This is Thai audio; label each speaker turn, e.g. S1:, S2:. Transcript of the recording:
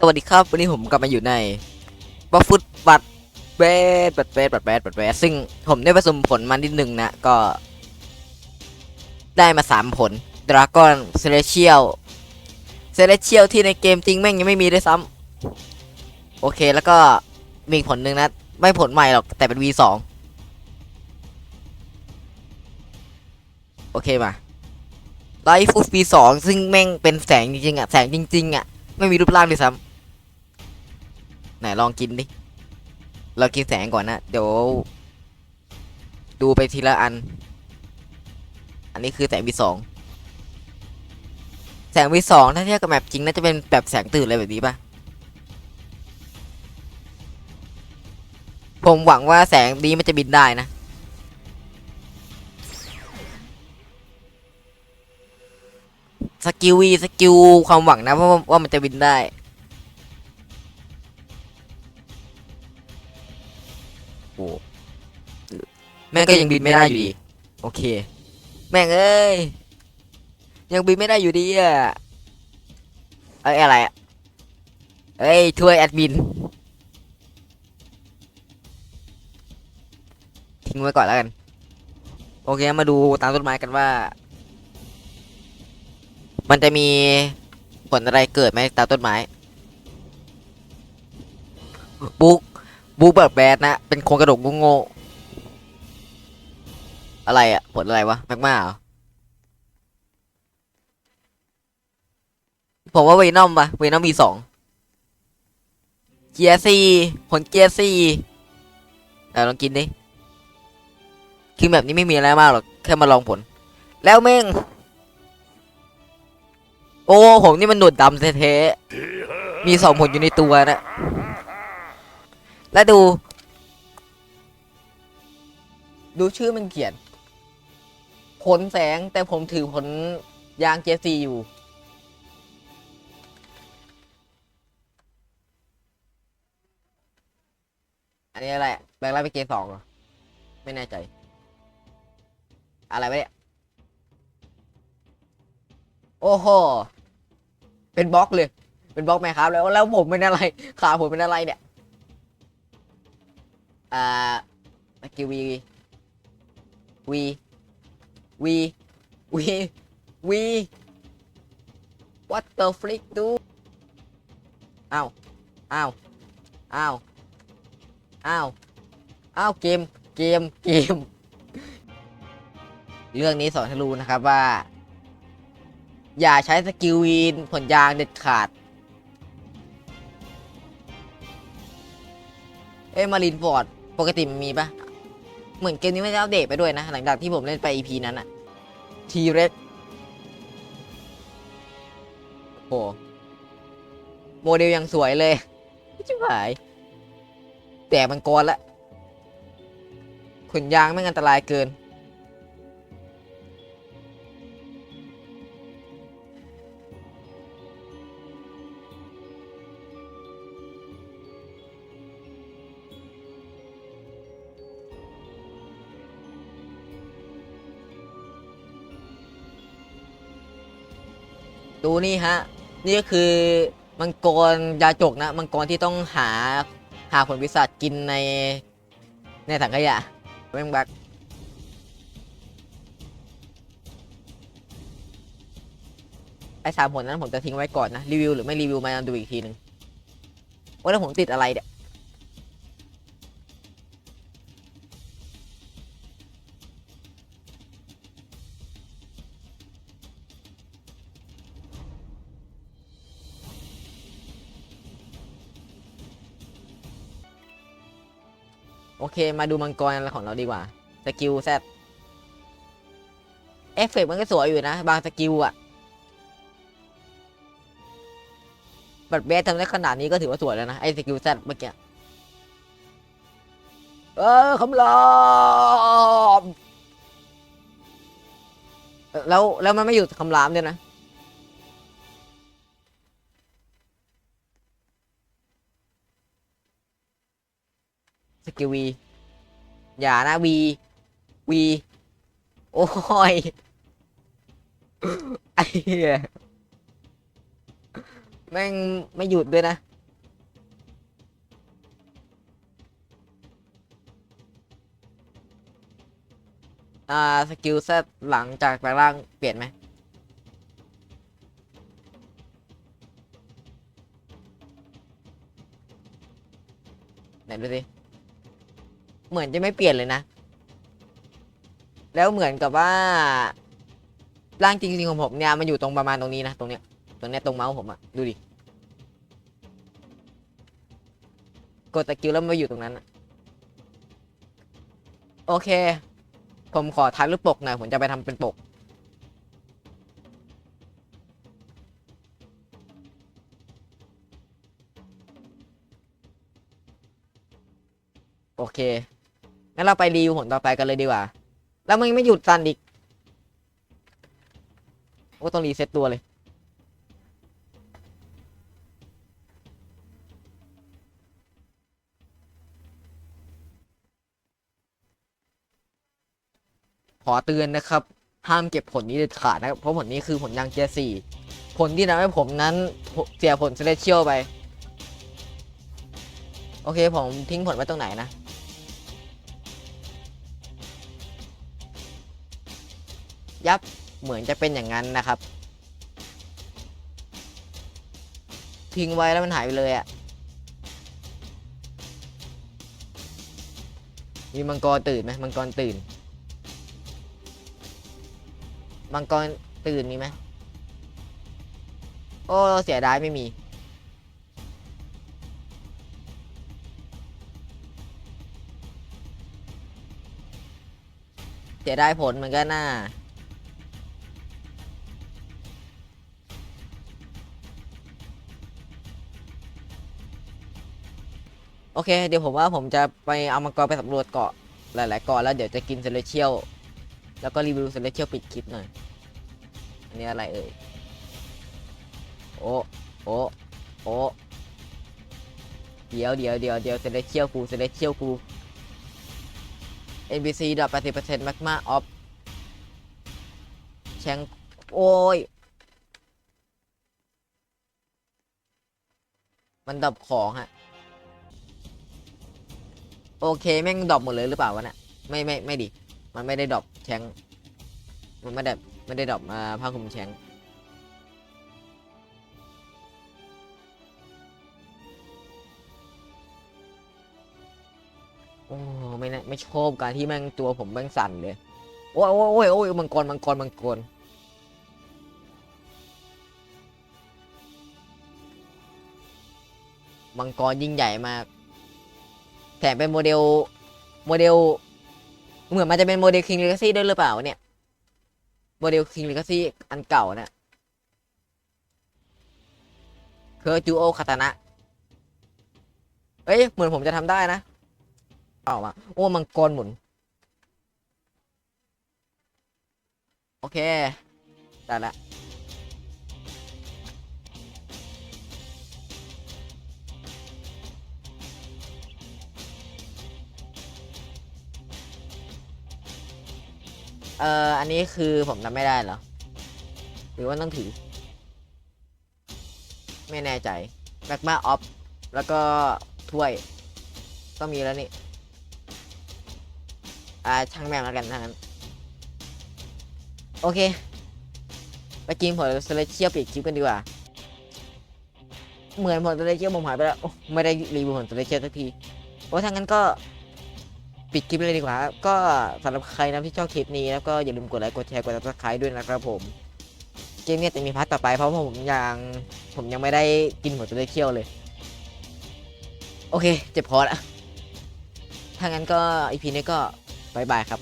S1: สวัสดีครับ วันนี้ผมกลับมาอยู่ในบัฟฟุตบัตเบสบัตเบสบัตเบสบัตเบสซึ่งผมได้ผสมผลมานิดนึงนะก็ ได้มาสามผลดราก้อนเซเลเชียลเซเลเชียลที่ในเกมจริงแม่งยังไม่มีด้วยซ้ำโอเคแล้วก็มีผลหนึ่งนะ ไม่ผลใหม่หรอกแต่เป็น V2 โอเคมาไลฟ์ฟุต V2 ซึ่งแม่งเป็นแสงจริงๆอะแสงจริงๆอะไม่มีรูปร่างด้วยซ้ำ ไหนลองกินดิ เรากินแสงก่อนนะ เดี๋ยว ดูไปทีละอัน อันนี้คือแสงวีสอง แสงวีสองถ้าเทียบกับแมปจริงน่าจะเป็นแบบแสงตื่นอะไรแบบนี้ปะผมหวังว่าแสงนี้มันจะบินได้นะ สกิลวีสกิลความหวังนะว่าว่ามันจะบินได้ ก็ยังบินไม่ได้อยู่ดี โอเค แม่งเอ้ย ยังบินไม่ได้อยู่ดีอะเอ้ยอะไรอะเอ้ยช่วยแอดมิน ทิ้งไว้ก่อนแล้วกัน โอเค มาดูตามต้นไม้กันว่า มันจะมีผลอะไรเกิดไหมตามต้นไม้ บุ๊กบุ๊กแบบแบดนะ เป็นโครงกระดูกโง่ๆ อะไรอะผลอะไรวะแมกมาเหรอผมว่าเวนอมปะเวนอมมีสองเกียร์ซีผลเกียร์ซีแต่ลองกินดิคือแบบนี้ไม่มีอะไรมากหรอกแค่มาลองผล แล้วเม่งโอ้ผมนี่มันหนวดดำเท่ๆมีสองผลอยู่ในตัวนะ แล้วดู ดูชื่อมันเขียน ผลแสงแต่ผมถือผลยางเจซีอยู่ อันนี้อะไร แบงค์ไล่ไปเกสองเหรอ ไม่แน่ใจ อะไรวะเนี่ย โอ้โห เป็นบล็อกเลย เป็นบล็อกไหมครับแล้วแล้วผมเป็นอะไร ขาผมเป็นอะไรเนี่ย อ่ากิลวี วีวีวีวี what the frick do อ้าวอ้าวอ้าวอ้าวอ้าวเกมเกมเกม เรื่องนี้สอนให้รู้นะครับว่า อย่าใช้สกิลวีนผลยางเด็ดขาด เอ้มารินฟอร์ด ปกติมันมีปะ เหมือนเกมนี้ไม่ได้อัปเดตไปด้วยนะ หลังจากที่ผมเล่นไป EP นั้นอะทีเรสโหโมเดลยังสวยเลยชิบหาย แต่มันกรละขนยางไม่อันตรายเกิน ดูนี่ฮะ นี่ก็คือมังกรยาจกนะ มังกรที่ต้องหาหาผลวิสัชกินในในถังขยะแม่งบักไอ้สามผลนั้นผมจะทิ้งไว้ก่อนนะ รีวิวหรือไม่รีวิวมาดูอีกทีหนึ่งว่าแล้วผมติดอะไรเนี่ย โอเค มาดูมังกรของเราดีกว่า สกิลแซดเอฟเฟกต์มันก็สวยอยู่นะ บางสกิลอะบัตเบสทำได้ขนาดนี้ก็ถือว่าสวยแล้วนะ ไอ้สกิลแซดเมื่อกี้ เออคำรามแล้วแล้วมันไม่หยุดคำรามด้วยนะ สกิลวีอย่านะวีวีโอ้ยไอ้เหี้ยแม่งไม่หยุดด้วยนะ อ่า สกิลเซตหลังจากแปลงร่างเปลี่ยนไหมไหนดูสิ เหมือนจะไม่เปลี่ยนเลยนะ แล้วเหมือนกับว่า ร่างจริงๆของผมเนี่ยมันอยู่ตรงประมาณตรงนี้นะตรงเนี้ยตรงเนี้ยตรงเมาส์ผมอะดูดิกดสกิลแล้วมันมาอยู่ตรงนั้นอะโอเค ผมขอถ่ายรูปปกหน่อยผมจะไปทำเป็นปก โอเค งั้นเราไปรีวิวผลต่อไปกันเลยดีกว่า แล้วมันยังไม่หยุดสั่นอีก โอ้ต้องรีเซ็ตตัวเลย ขอเตือนนะครับ ห้ามเก็บผลนี้เด็ดขาดนะครับ เพราะผลนี้คือผลยางเกียร์สี่ผลที่ทำให้ผมนั้นเสียผลเซเลเชียลไป โอเค ผมทิ้งผลไว้ตรงไหนนะ ยับเหมือนจะเป็นอย่างนั้นนะครับทิ้งไว้แล้วมันหายไปเลยอะ่ะมีมังกรตื่นไหมมังกรตื่น มังกรตื่นมีไหมโอ้เสียดายไม่มี เสียดายผลเหมือนกันน่า โอเค เดี๋ยวผมว่าผมจะไปเอามังกรไปสำรวจเกาะหลาย ๆ เกาะแล้วเดี๋ยวจะกินเซเลเชียลแล้วก็รีวิวเซเลเชียลปิดคลิปหน่อย อันนี้อะไรเอ่ย โอ้โอ้โอ้เดี๋ยวเดี๋ยวเดี๋ยวเดี๋ยวเซเลเชียลกูเซเลเชียลกู NBC ดอทแปดสิบเปอร์เซ็นต์มากมาออฟแชงโอ้ย มันดรอปของฮะ โอเคแม่งดรอปหมดเลยหรือเปล่าวะเนี่ยไม่ไม่ไม่ดิมันไม่ได้ดรอปแชงมันไม่ได้ไม่ได้ดรอปมาผ้าคลุมแชงโอ้ไม่นะไม่ชอบการที่แม่งตัวผมแม่งสั่นเลยโอ้ยโอ้ยโอ้ยโอ้ยมังกรมังกรมังกรมังกรยิ่งใหญ่มาก แถมเป็นโมเดล โมเดล เหมือนมันจะเป็นโมเดล King Legacy ด้วยหรือเปล่าเนี่ย โมเดล King Legacy อันเก่าเนี่ยเคอร์จูโอคาตานะ เอ้ย เหมือนผมจะทำได้นะเอามา โอ้ มังกรหมุน โอเค ได้ละ เอ่ออันนี้คือผมทำไม่ได้เหรอ หรือว่าต้องถือ ไม่แน่ใจแมกมาออฟแล้วก็ถ้วยก็มีแล้วนี่ อ่าช่างแม่งแล้วกันทั้งนั้น โอเค ไปกินผลเซเลเชียลปิดคลิปกันดีกว่า เหมือนผลเซเลเชียลผมหายไปแล้ว ไม่ได้รีวิวผลเซเลเชียลสักที โอ้ถ้างั้นก็ ปิดคลิปเลยดีกว่า ก็สำหรับใครนะที่ชอบคลิปนี้แล้วก็อย่าลืมกดไลค์กดแชร์กดติดตามด้วยนะครับผมเกมเนี้ยจะมีพาร์ทต่อไปเพราะผมยังผมยังไม่ได้กินผลเซเลเชียวเลย โอเค เจ็บคอละถ้างั้นก็อีพีนี้ก็บายบายครับ